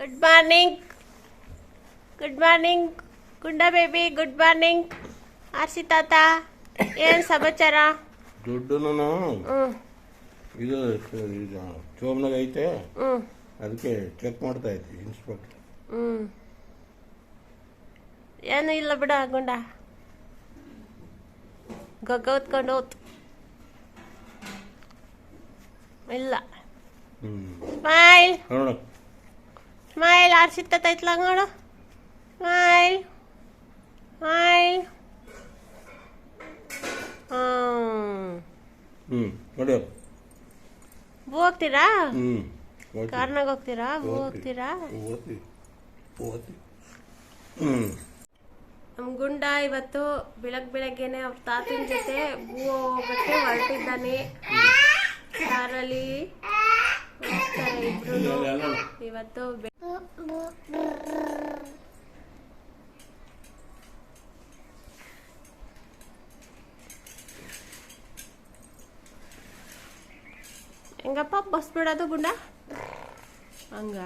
Good morning good morning Gunda baby good morning RC ತಾತ ಏನ್ ಸಮಾಚಾರ ದುಡ್ಡು ಹ್ಮ್ ಇದು ಇದು ಚೋಮ್ನಾಗ ಐತೆ? ಹ್ಮ್ ಅದಕ್ಕೆ ಚೆಕ್ ಮಾಡ್ತಾ ಇದ್ದೆ ಇನ್ಸ್ಪೆಕ್ಟರ್ ಹ್ಮ್ ಏನು ಇಲ್ಲ ಬಿಡ ಗುಂಡ. ಗೊಗ್ಗ ಹೊತ್ಕೊಂಡು ಹೋತ್. ಇಲ್ಲ. ಹ್ಞೂ ಬಾಯ್ ನೋಡ ಸ್ಮೈಲ್ ಆರ್ ತಾತ ಐತ್ಲ ನೋಡು ಸ್ಮೈಲ್ ಸ್ಮೈಲ್ ಹ್ಞೂ ಹೋಗ್ತೀರಾ ಕಾರ್ನಾಗ ಹೋಗ್ತೀರಾ ಹೋಗ್ತೀರಾ ನಮ್ಮ ಗುಂಡ ಇವತ್ತು ಬೆಳಗ್ ಬೆಳಗ್ಗೆನೆ ಅವ್ರ ತಾತನ ಜೊತೆ ಭೂ ಹೋಗಕ್ಕೆ ಹೊರಟಿದ್ದಾನೆ. ಕಾರಲ್ಲಿ ಇವತ್ತು ಹೆಂಗಪ್ಪ ಬಸ್ ಬಿಡೋದು ಗುಂಡ? ಹಂಗ?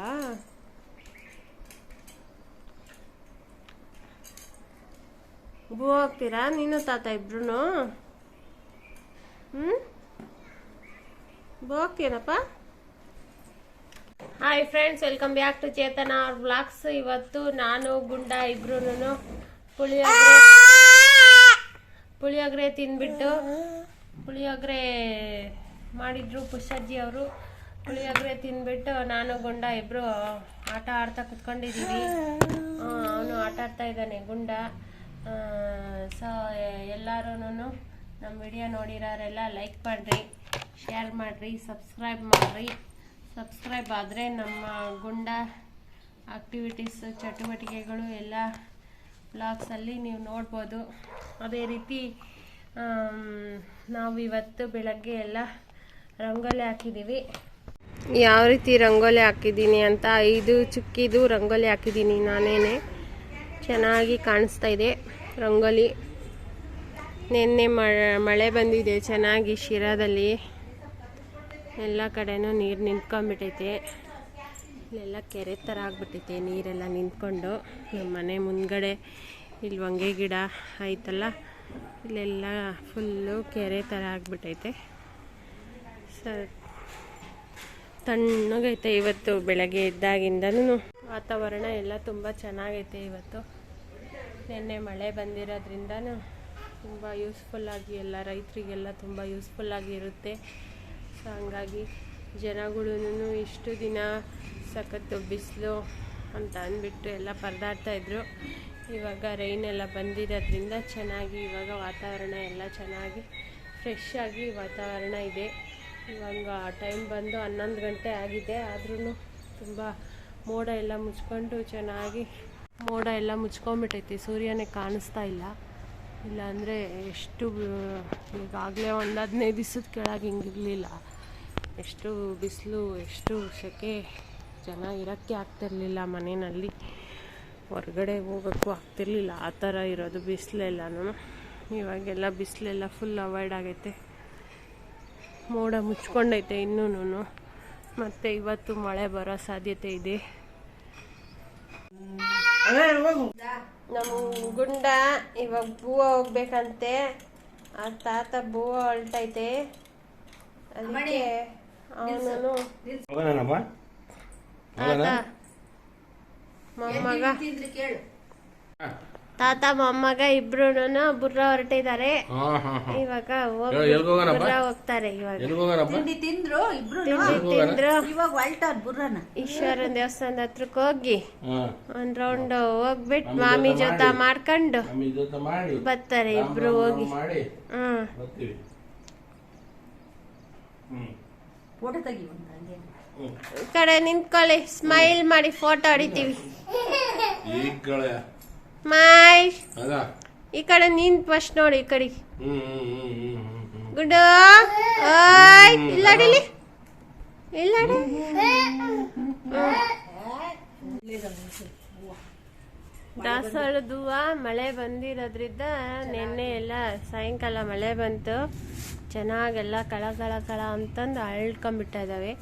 ಹೋಗ್ತೀರಾ ನೀನು ತಾತ ಇಬ್ರು ಹ್ಮ್? ಹೋಗ್ತೀನಪ್ಪ hi friends welcome back to Chetana ಅವ್ರ ಬ್ಲಾಗ್ಸ್ ಇವತ್ತು ನಾನು ಗುಂಡ ಇಬ್ರು ಪುಳಿಯೋಗರೆ ಪುಳಿಯೋಗರೆ ತಿನ್ಬಿಟ್ಟು ಪುಳಿಯೋಗರೆ ಮಾಡಿದ್ರು ಪುಷಜ್ಜಿ ಅವರು ಪುಳಿಯೋಗರೆ ತಿನ್ಬಿಟ್ಟು ನಾನು ಗುಂಡ ಇಬ್ರು ಆಟ ಆಡ್ತಾ ಕುತ್ಕೊಂಡಿದ್ದೀವಿ. ಅವನು ಆಟ ಆಡ್ತಾ ಇದ್ದಾನೆ, ಗುಂಡ. ಸೊ ಎಲ್ಲರೂ ನಮ್ಮ ವಿಡಿಯೋ ನೋಡಿರೋರೆಲ್ಲ ಲೈಕ್ ಮಾಡಿರಿ ಶೇರ್ ಮಾಡಿರಿ ಸಬ್ಸ್ಕ್ರೈಬ್ ಮಾಡಿರಿ. ಸಬ್ಸ್ಕ್ರೈಬ್ ಆದರೆ ನಮ್ಮ ಗುಂಡ ಆಕ್ಟಿವಿಟೀಸ್ ಚಟುವಟಿಕೆಗಳು, ಎಲ್ಲ ಬ್ಲಾಗ್ಸಲ್ಲಿ ನೀವು ನೋಡ್ಬೋದು. ಅದೇ ರೀತಿ ನಾವು ಇವತ್ತು ಬೆಳಗ್ಗೆ ಎಲ್ಲ ರಂಗೋಲಿ ಹಾಕಿದ್ದೀವಿ ಯಾವ ರೀತಿ ರಂಗೋಲಿ ಹಾಕಿದ್ದೀನಿ ಅಂತ, ಐದು ಚುಕ್ಕಿದು ರಂಗೋಲಿ ಹಾಕಿದ್ದೀನಿ ನಾನೇನೆ. ಚೆನ್ನಾಗಿ ಕಾಣಿಸ್ತಾ ಇದೆ ರಂಗೋಲಿ. ನಿನ್ನೆ ಮಳೆ ಬಂದಿದೆ, ಚೆನ್ನಾಗಿ ಶಿರಾದಲ್ಲಿ. ಎಲ್ಲ ಕಡೆನೂ ನೀರು ನಿಂತ್ಕೊಂಡ್ಬಿಟ್ಟೈತೆ ಇಲ್ಲೆಲ್ಲ ಕೆರೆ ಥರ ಆಗ್ಬಿಟ್ಟೈತೆ ನೀರೆಲ್ಲ ನಿಂತ್ಕೊಂಡು. ನಮ್ಮ ಮನೆ ಮುಂದ್ಗಡೆ ಇಲ್ಲಿ ಹೊಂಗೆ ಗಿಡ ಐತಲ್ಲ ಇಲ್ಲೆಲ್ಲ ಫುಲ್ಲು ಕೆರೆ ಥರ ಆಗ್ಬಿಟ್ಟೈತೆ ಸರ್ ತಣ್ಣಗೈತೆ ಇವತ್ತು ಬೆಳಗ್ಗೆ ಎದ್ದಾಗಿಂದನೂ ವಾತಾವರಣ ಎಲ್ಲ ತುಂಬ ಚೆನ್ನಾಗೈತೆ ಇವತ್ತು. ನಿನ್ನೆ ಮಳೆ ಬಂದಿರೋದ್ರಿಂದನೂ ತುಂಬ ಯೂಸ್ಫುಲ್ಲಾಗಿ ಎಲ್ಲ ರೈತರಿಗೆಲ್ಲ ತುಂಬ ಯೂಸ್ಫುಲ್ಲಾಗಿ ಇರುತ್ತೆ. ಸೊ ಹಂಗಾಗಿ ಜನಗಳೂ ಇಷ್ಟು ದಿನ ಸಖತ್ತು ಬಿಸಿಲು ಅಂತ ಅಂದ್ಬಿಟ್ಟು ಎಲ್ಲ ಪರದಾಡ್ತಾ ಇದ್ರು. ಇವಾಗ ರೈನ್ ಎಲ್ಲ ಬಂದಿರೋದ್ರಿಂದ ಚೆನ್ನಾಗಿ ಇವಾಗ ವಾತಾವರಣ ಎಲ್ಲ ಚೆನ್ನಾಗಿ ಫ್ರೆಶ್ ಆಗಿ ವಾತಾವರಣ ಇದೆ. ಇವಾಗ ಟೈಮ್ ಬಂದು ಹನ್ನೊಂದು ಗಂಟೆ ಆಗಿದೆ. ಆದ್ರೂ ತುಂಬ ಮೋಡ ಎಲ್ಲ ಮುಚ್ಕೊಂಡು ಚೆನ್ನಾಗಿ ಮೋಡ ಎಲ್ಲ ಮುಚ್ಕೊಂಡ್ಬಿಟ್ಟೈತಿ ಸೂರ್ಯನೇ ಕಾಣಿಸ್ತಾ ಇಲ್ಲ. ಇಲ್ಲಾಂದರೆ ಎಷ್ಟು, ಈಗಾಗಲೇ ಒಂದು ಹದಿನೈದು ದಿವಸದ ಕೆಳಗೆ ಹಿಂಗಿರಲಿಲ್ಲ. ಎಷ್ಟು ಬಿಸಿಲು ಎಷ್ಟು ಸೆಕೆ ಜನ ಇರೋಕ್ಕೆ ಆಗ್ತಿರ್ಲಿಲ್ಲ ಮನೆಯಲ್ಲಿ. ಹೊರಗಡೆ ಹೋಗೋಕ್ಕೂ ಆಗ್ತಿರ್ಲಿಲ್ಲ. ಆ ಥರ ಇರೋದು ಬಿಸಿಲೆಲ್ಲನೂ. ಇವಾಗೆಲ್ಲ ಬಿಸಿಲೆಲ್ಲ ಫುಲ್ ಅವಾಯ್ಡ್ ಆಗೈತೆ. ಮೋಡ ಮುಚ್ಕೊಂಡೈತೆ ಇನ್ನೂ ಮತ್ತು ಇವತ್ತು ಮಳೆ ಬರೋ ಸಾಧ್ಯತೆ ಇದೆ. ನಮ್ಮ ಗುಂಡ ಇವಾಗ ಬೂವ ಹೋಗ್ಬೇಕಂತೆ. ಆ ತಾತ ಬೂವ ಅಳ್ತೈತೆ ಅದಕ್ಕೆ ಅವನು ತಾತ. ಮೊಮ್ಮಗ ತಾತ ಮೊಮ್ಮಗ ಇಬ್ರು ಬುರ್ರ ಹೊರಟಿದ್ದಾರೆ ಹಾಂ ಹಾಂ ಹಾಂ. ಇವಾಗ? ಬುರ್ರ ಹೋಗ್ತಾರೆ ಇವಾಗ. ತಿಂಡಿ ತಿಂದ್ರು ಇಬ್ರು ತಿಂದ್ರು. ಇವಾಗ ಹೊಲ್ಟಾರ್ ಬುರ್ರನ. ಈಶ್ವರನ ದೇವಸ್ಥಾನದ ಹತ್ರಕ್ಕೆ ಹೋಗಿ. ಒಂದ್ ರೌಂಡ್ ಹೋಗ್ಬಿಟ್ ಮಾಮಿ ಜೊತೆ ಮಾಡ್ಕೊಂಡು ನಮ್ಮ ಜೊತೆ ಮಾಡಿ. ಬರ್ತಾರೆ ಇಬ್ರು ಹೋಗಿ. ಮಾಡಿ. ಹ್ಮ್. ಫೋಟೋ ತೆಗಿ ಕಡೆ ನಿಂತ್ಕೊಳ್ಳಿ ಸ್ಮೈಲ್ ಮಾಡಿ ಫೋಟೋ ಹೊಡಿತೀವಿ. ಸ್ಮೈಲ್ ಅದ. ಈ ಕಡೆ ನಿಂತ್ ಫಸ್ಟ್ ನೋಡಿ ಈ ಕಡೆ. ಗುಡ್ ಓಯ್ ಇಲ್ಲ ಅಡಿಲಿ. ಇಲ್ಲ ಅಡಿ. ದಾಸವಾಳದ ಹೂವ ಮಳೆ ಬಂದಿರೋದ್ರಿಂದ ನಿನ್ನೆ ಎಲ್ಲ ಸಾಯಂಕಾಲ ಮಳೆ ಬಂತು. ಚೆನ್ನಾಗೆಲ್ಲ ಕಳ ಕಳ ಕಳ ಅಂತಂದು ಅಳ್ಕೊಂಬಿಟ್ಟಿದ್ದಾವೆ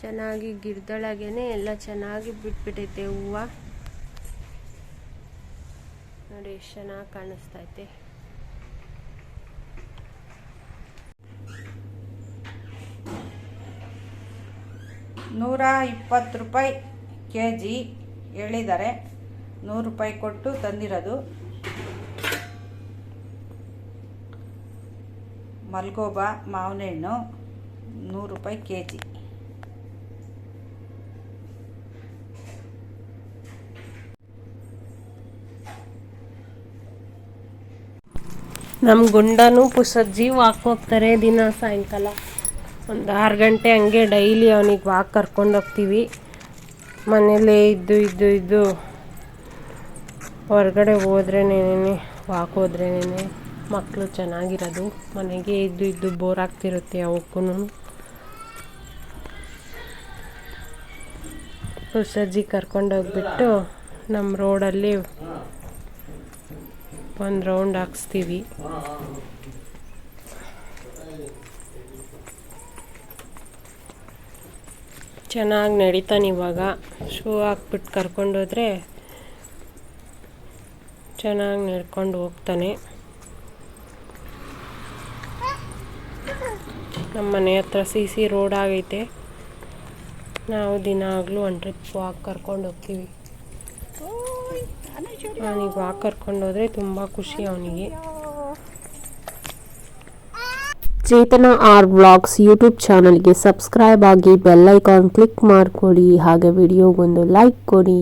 ಚೆನ್ನಾಗಿ ಗಿಡದೊಳಗೇನೆ ಎಲ್ಲ ಚೆನ್ನಾಗಿ ಬಿಟ್ಬಿಟ್ಟೈತೆ ಹೂವು. ನೋಡಿ ಎಷ್ಟು ಚೆನ್ನಾಗಿ ಕಾಣಿಸ್ತೈತೆ. ನೂರ ಇಪ್ಪತ್ತು ರೂಪಾಯಿ ಕೆ ಜಿ ಹೇಳಿದ್ದಾರೆ. ನೂರು ರೂಪಾಯಿ ಕೊಟ್ಟು ತಂದಿರೋದು. ಮಲ್ಗೋಬ ಮಾವಿನ ಹಣ್ಣು ನೂರು ರೂಪಾಯಿ ಕೆ ಜಿ ನಮ್ಮ ಗುಂಡನು ಪುಸಜ್ಜಿ ವಾಕ್ ಹೋಗ್ತಾರೆ ದಿನ ಸಾಯಂಕಾಲ. ಒಂದು ಆರು ಗಂಟೆ ಹಂಗೆ ಡೈಲಿ ಅವನಿಗೆ ವಾಕ್ ಕರ್ಕೊಂಡು ಹೋಗ್ತೀವಿ. ಮನೇಲೇ ಇದ್ದು ಇದ್ದು ಇದ್ದು. ಹೊರಗಡೆ ಹೋದ್ರೇನೇ ವಾಕ್ ಹೋದ್ರೇನೆ ಮಕ್ಕಳು ಚೆನ್ನಾಗಿರೋದು, ಮನೆಗೆ ಇದ್ದು ಇದ್ದು ಬೋರ್ ಆಗ್ತಿರುತ್ತೆ ಅವಕ್ಕೂ ಸಜ್ಜಿ ಕರ್ಕೊಂಡೋಗ್ಬಿಟ್ಟು ನಮ್ಮ ರೋಡಲ್ಲಿ ಒಂದು ರೌಂಡ್ ಹಾಕ್ಸ್ತೀವಿ. ಚೆನ್ನಾಗಿ ನಡೀತಾನೆ ಇವಾಗ. ಶೂ ಹಾಕ್ಬಿಟ್ಟು ಕರ್ಕೊಂಡೋದ್ರೆ ಚೆನ್ನಾಗಿ ನಡ್ಕೊಂಡು ಹೋಗ್ತಾನೆ. ನಮ್ಮ ಮನೆ ಹತ್ರ ಸಿ ಸಿ ರೋಡ್ ಆಗೈತೆ. ನಾವು ದಿನಾಗಲೂ ಒಂದು ಟ್ರಿಪ್ ವಾಕ್ ಕರ್ಕೊಂಡು ಹೋಗ್ತೀವಿ. ಅವನಿಗೆ ವಾಕ್ ಕರ್ಕೊಂಡು ಹೋದರೆ ತುಂಬ ಖುಷಿ ಅವನಿಗೆ. ಚೇತನ ಆರ್ ಬ್ಲಾಗ್ಸ್ ಯೂಟ್ಯೂಬ್ ಚಾನಲ್ಗೆ ಸಬ್ಸ್ಕ್ರೈಬ್ ಆಗಿ ಬೆಲ್ ಐಕಾನ್ ಕ್ಲಿಕ್ ಮಾಡಿಕೊಡಿ. ಹಾಗೆ ವಿಡಿಯೋಗೊಂದು ಲೈಕ್ ಕೊಡಿ.